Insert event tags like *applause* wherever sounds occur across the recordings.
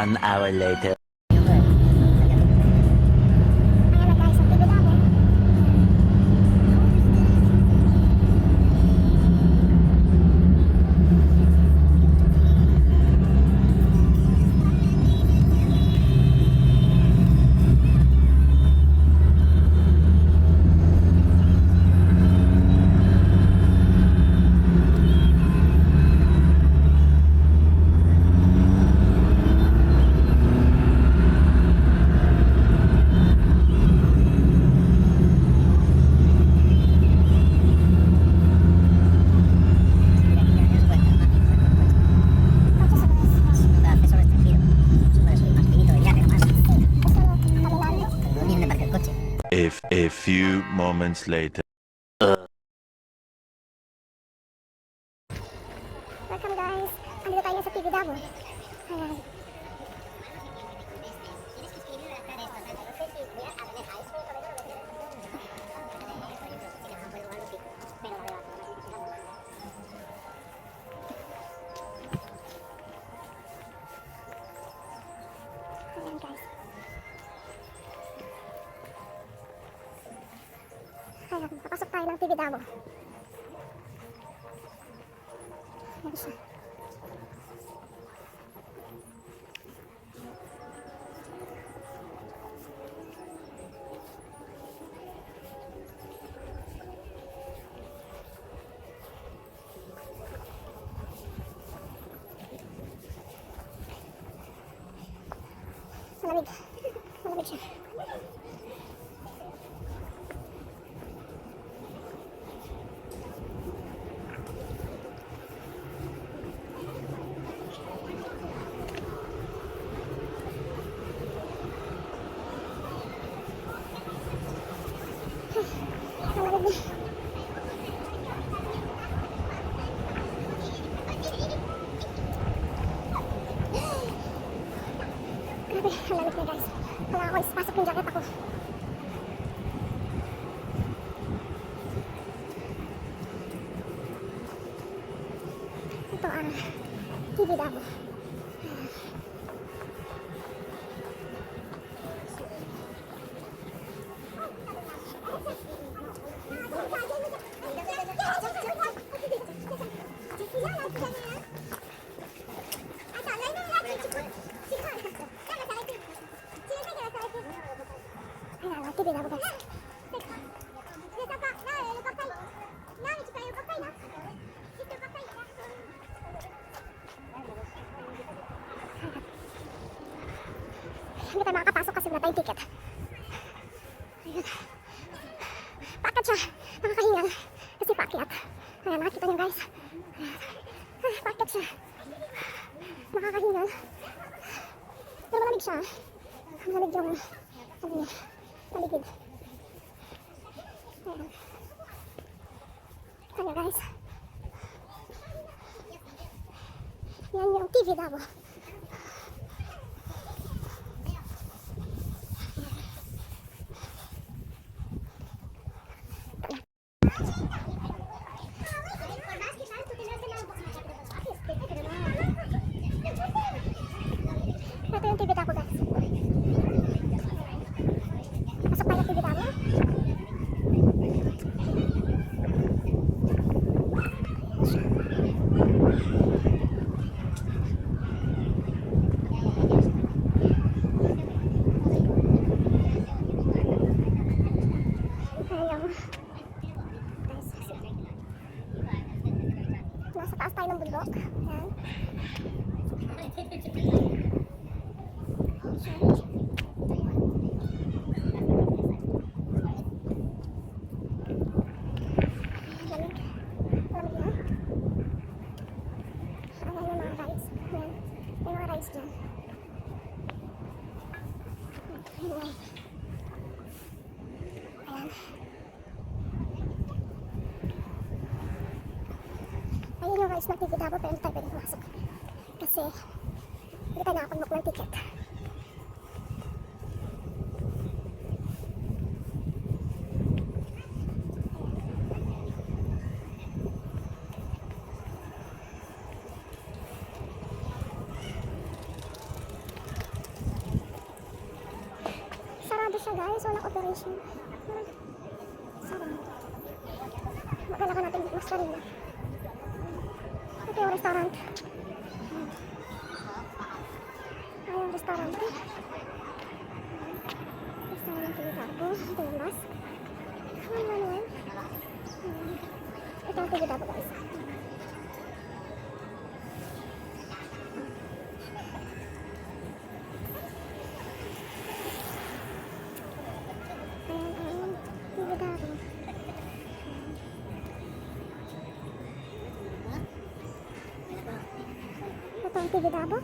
One hour later. Moments later. Welcome guys. Andito tayo sa damo. Ayan. Ayan Let me, let me check. Ano niya. Paligid. Ayan. Ayan guys. Yan yung TV Dabo. Ito yung TV Dabo guys. Pasok tayo TV Dabo. Ayan yung guys. Nasa taas tayo ng bundok. Ayan. *laughs* nakikita ko pero hindi tayo pwede pumasok. Kasi hindi tayo nakapag-book ng ticket. siya guys, walang operation. Sarap. Magkala ka natin mas karina. Ito yung restaurant. Hmm. Ay, yung restaurant. Restaurant ng Tibidabo. Ito yung mas. Ano ano yan? Hmm. Ito yung Tibidabo guys. Ito ang Tibidabo.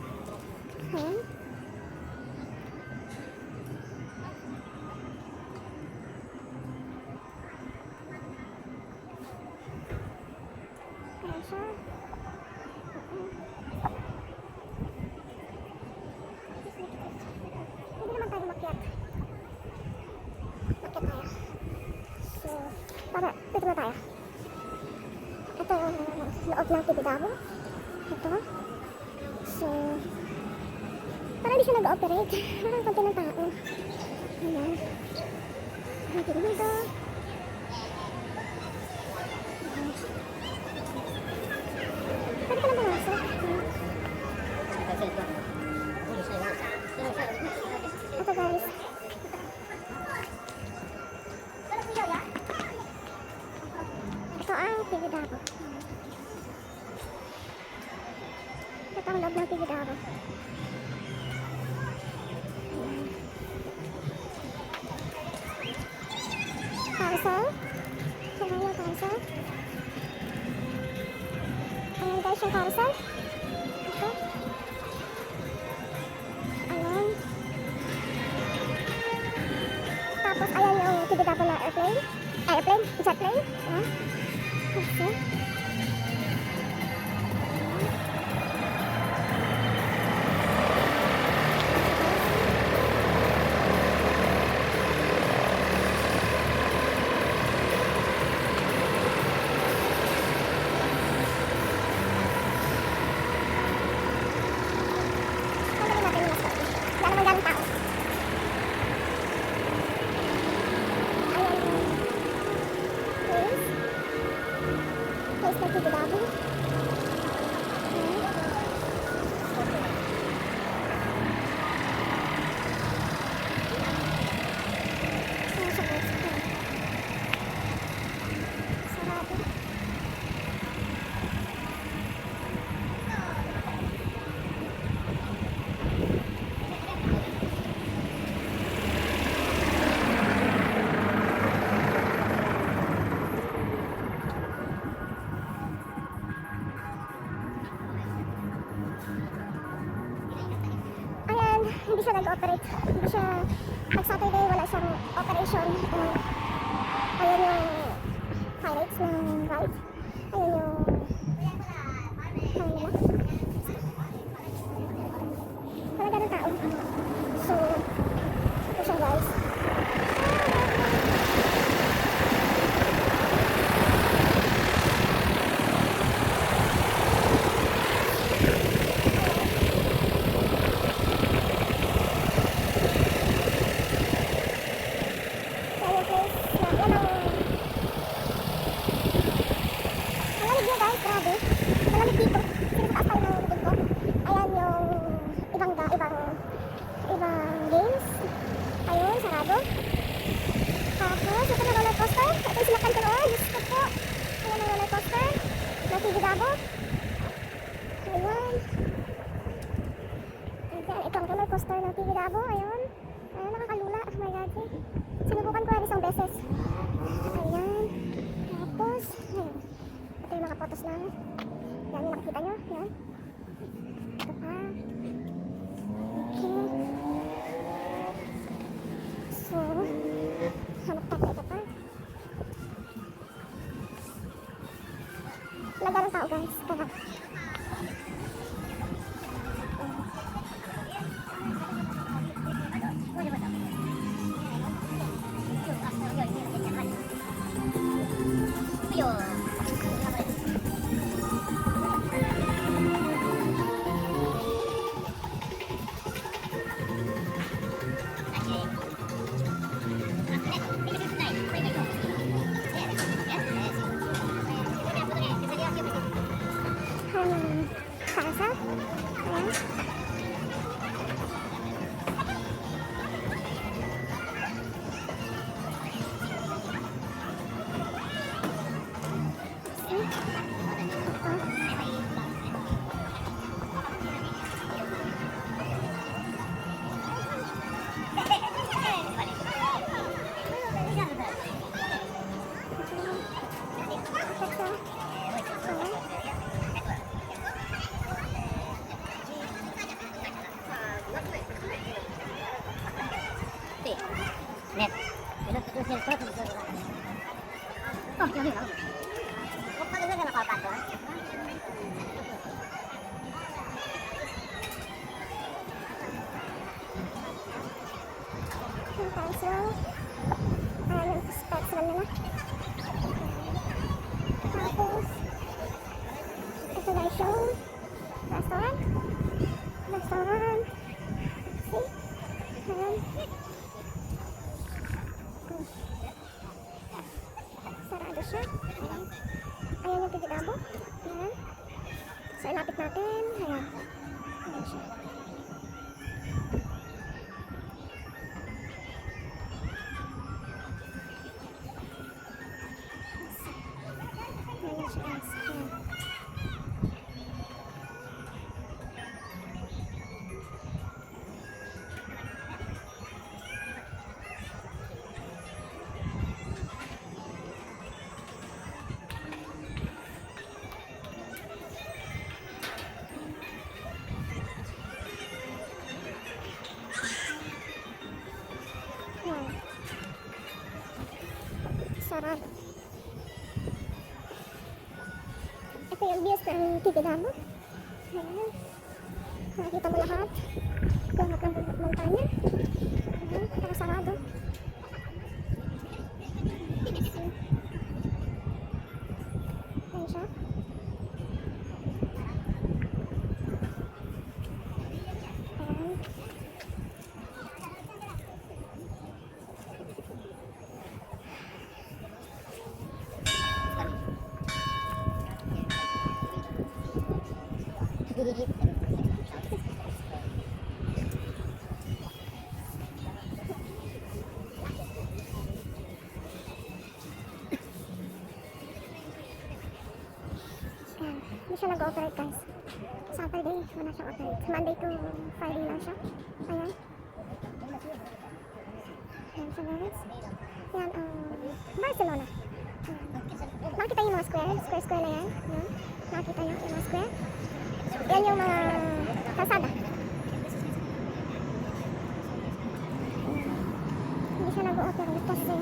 Ito ang loob ng Tibidabo. Carousel. Ayan yung carousel. Ayan guys yung carousel. Nag-operate. Hindi siya, pag Saturday wala siyang operation. Uh, ayan yung highlights ng ride. Ayan yung ano nila. Wala ganun tao. So, ito siya guys. Ayan guys, na, yan ang... Ang lamig niya guys, grabe. Malamig dito. Sino sa taas tayo ng dito? Ayan yung ibang ga, ibang ibang games. Ayun, sarado. Tapos, ito na roller coaster. Ito yung sinakan ko noon. Diyos ko po. Ayan ang roller coaster. Ng Tibidabo. Ayan. Ayan, ito ang roller coaster ng Tibidabo. Ayun. Ayun, nakakalula. Oh my God. Sinubukan ko yan isang beses. Ayan. Tapos, ayun. Ito yung mga photos namin. Yan, yung nakikita nyo. Yan. Natin. Ayan. Ayan siya. Ayan siya Sarap. Ito yung views ng Tibidabo. Ayan. Nakikita mo lahat. Lahat ng montanya. Ayan. Pero sarado. Hindi siya nag-operate guys. Saturday, wala siyang operate. Monday to Friday lang siya. Ayan. Ayan siya guys. Ayan, um, Barcelona. Ayan. Nakita yung mga square, square square na yan. Ayan. Nakita yung mga square. Yan yung mga kalsada. Hindi siya nag-ooperate kasi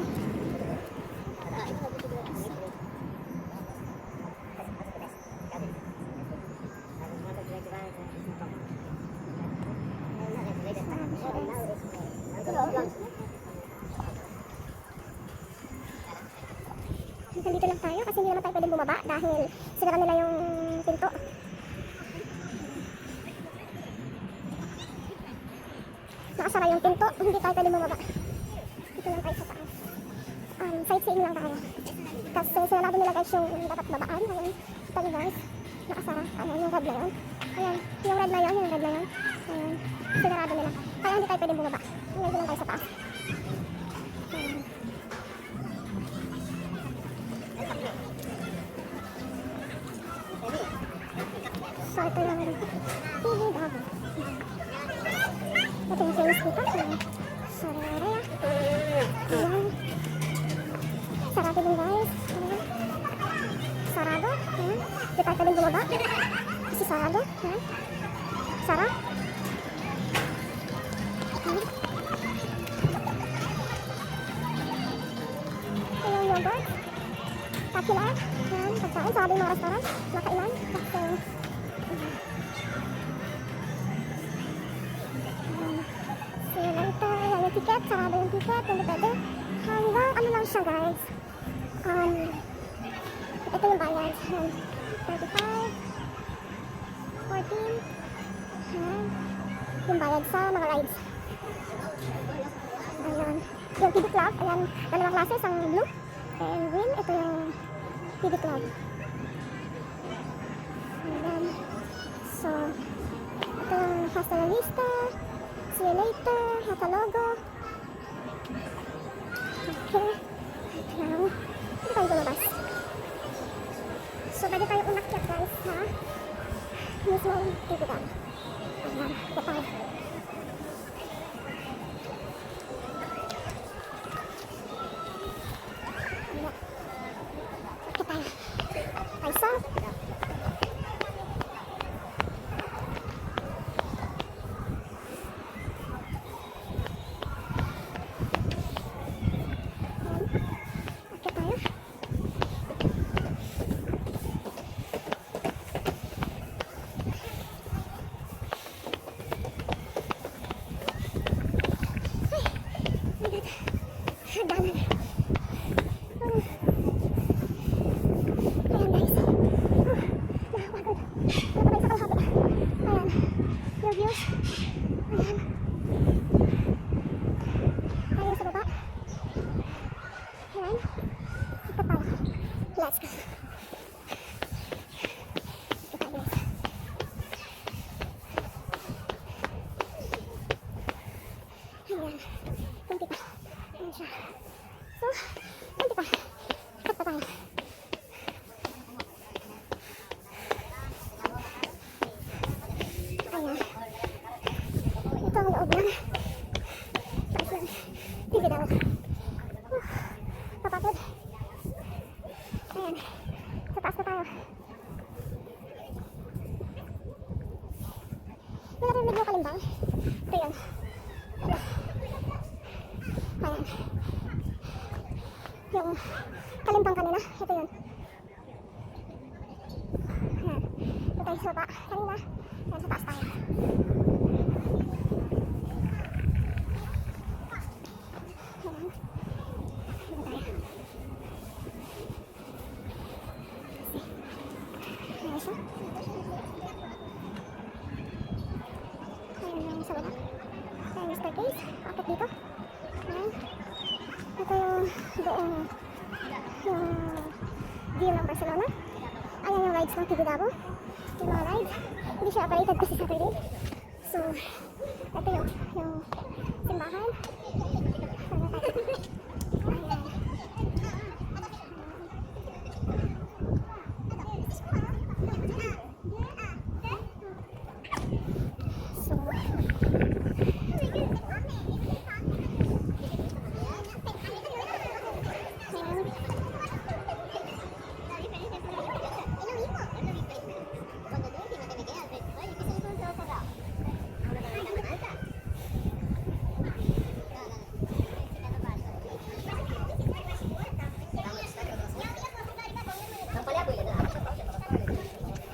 nandito lang tayo kasi hindi naman tayo pwedeng bumaba dahil sinara nila yung pinto. Nakasara yung pinto, hindi tayo pwedeng bumaba. Dito lang tayo sa taas. Um, sightseeing lang tayo. Kasi sinarado nila guys yung dapat babaan. Ayan, tayo guys. Nakasara. Ayan, yung red na yun. Ayan, yung red na yun, yung red na yun. Ayan, sinarado nila. Kaya hindi tayo pwedeng bumaba. Ayan, lang tayo sa taas. Pagkain. Sarado yung mga restaurant. Nakailan. Kasi See you later. Yan yung ticket. Sarado yung ticket. Hindi pwede. Hanggang ano lang siya guys. Um, ito yung bayad. Yan. 35. 14. Yan. Yung bayad sa mga rides. Ayan. Yung TV Club. Ayan. Dalawang klase. Isang blue and green. Ito yung TV Club. Vista. See you later. Hasta logo. Okay. Now, hindi tayo lumabas. So, pwede tayo umakyat guys, ha? Mismo tigitan. Ayan, ito tayo. Ayan. Ito tayo. Ay, so, Ito tayo. Ay, ang dami. Oh. Ayan guys. Oh, nakakapagod. Napatay sa kalahati. Ayan. Yung views. Ayan. Ayan sa baba. Ayan. Ito pa. Let's go. Ito pa guys. Ayan. Kunti pa. Ayan siya. So, kunti pa. Ikot pa tayo. Ayan. Ito ang loob lang. Tapos yung TV daw. Uh, Papagod. Ayan. Sa taas na tayo. Narinig mo kalimbang? Ito yun. Ayan. Yung kalimbang kanina. Ito yun. Ayan. Ito tayo sa baba. Kanina. Ayan, sa taas tayo. Ayan. Dito tayo. Ayan siya. Ayan yung sa baba. Ayan yung staircase. Akit dito. Ayan. Ito yung buong yung view ng Barcelona. Ayan yung rides ng Tibidabo. Yung mga rides. Hindi siya operated kasi Saturday. So, ito yung, yung simbahan. Ano tayo? Ayan. So, ayan.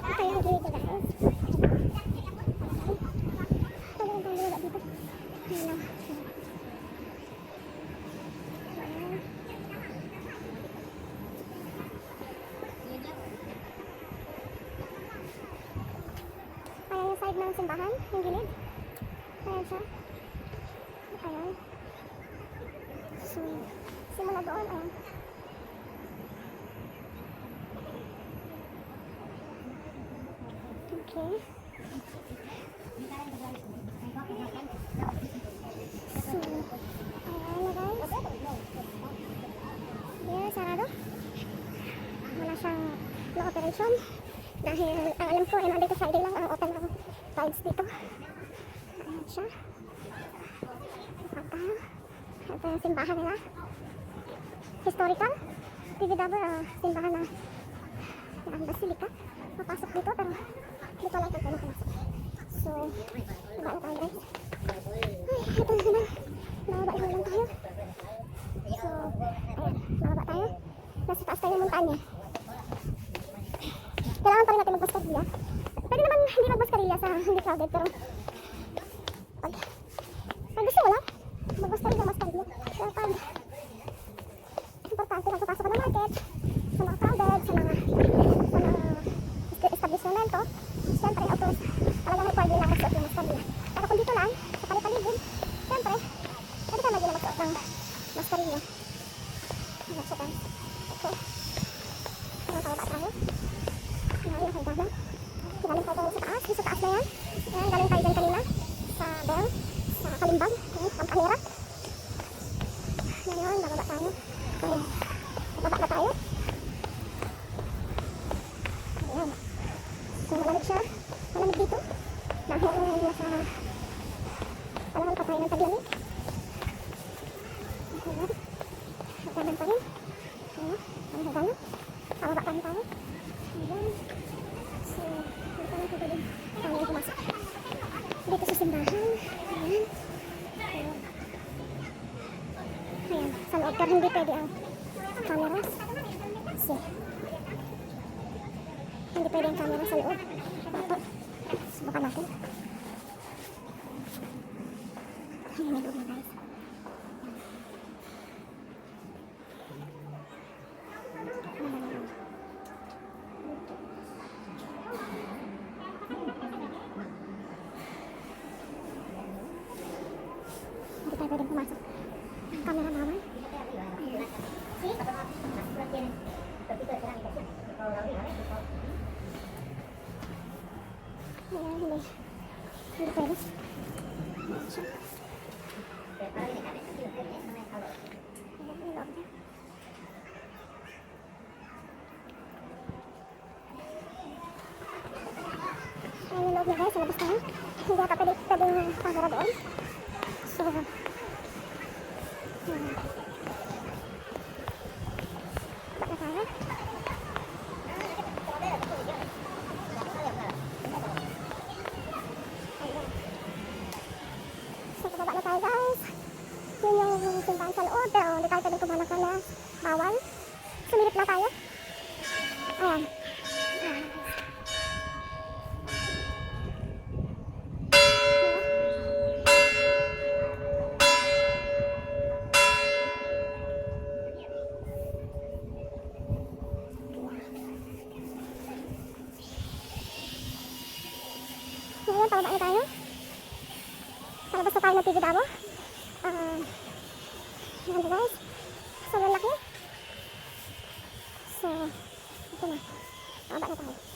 Ito yung dito guys. Ito yung pangalawa dito. Ayan lang. Ayan. Ayan yung side ng simbahan, yung gilid. Ayan siya. Ayan. So, simula doon, ayan. Okay. So, ayan na guys. Here, sarado. Wala siyang operation. Dahil, ang alam ko, ay Monday to Friday lang ang open ng rides dito. Ayan siya. Ito. Ito yung simbahan nila. Historical. Tibidabo, uh, simbahan na ang basilika. Papasok dito, pero dito lang tayo pumasok. So, baba na tayo guys. Ay, ito na naman. Nababa na lang tayo. So, ayan, nababa tayo. Nasa taas tayo ng montanya. Kailangan pa rin natin magmaskarilla. Pwede naman hindi magmaskarilla sa hindi crowded, pero pag, pag gusto mo lang, magmaskarilla, maskarilla. Pero pag importante magpapasok ka ng market, sa mga crowded, sa mga sa mga est- establishmento, siyempre, auto, talagang required nila magsuot ng maskarilla. Pero kung dito lang, sa palipaligid, siyempre, pwede ka maging magsuot ng maskarilla. Ayan siya guys. sa taas na yan. Ayan, galing tayo dyan kanina. Sa bell, sa kalimbag. Hindi pwede ang cameras. Kasi hindi pwede ang camera sa loob. Ito. Subukan natin. Ayan, may loob na guys. Hindi tayo pwedeng pumasok. Ang camera bawal. Ayan, hindi. Hindi pwede. Siya. Ayan, yung loob niya. Ayan yung loob niya guys, labas tayo. Hindi ata pwede, pwedeng pagara doon. So, ayan. Baka tayo. So, bababa na tayo guys. Yun yung simbahan sa loob, pero hindi tayo pwedeng kumanak na bawal. Sumilip lang tayo. Ayan. Ayan. Ngayon, pababa na tayo. Palabas na tayo ng TV Damo. Ah, yan guys. So, lalaki. So, ito na. Pababa na tayo.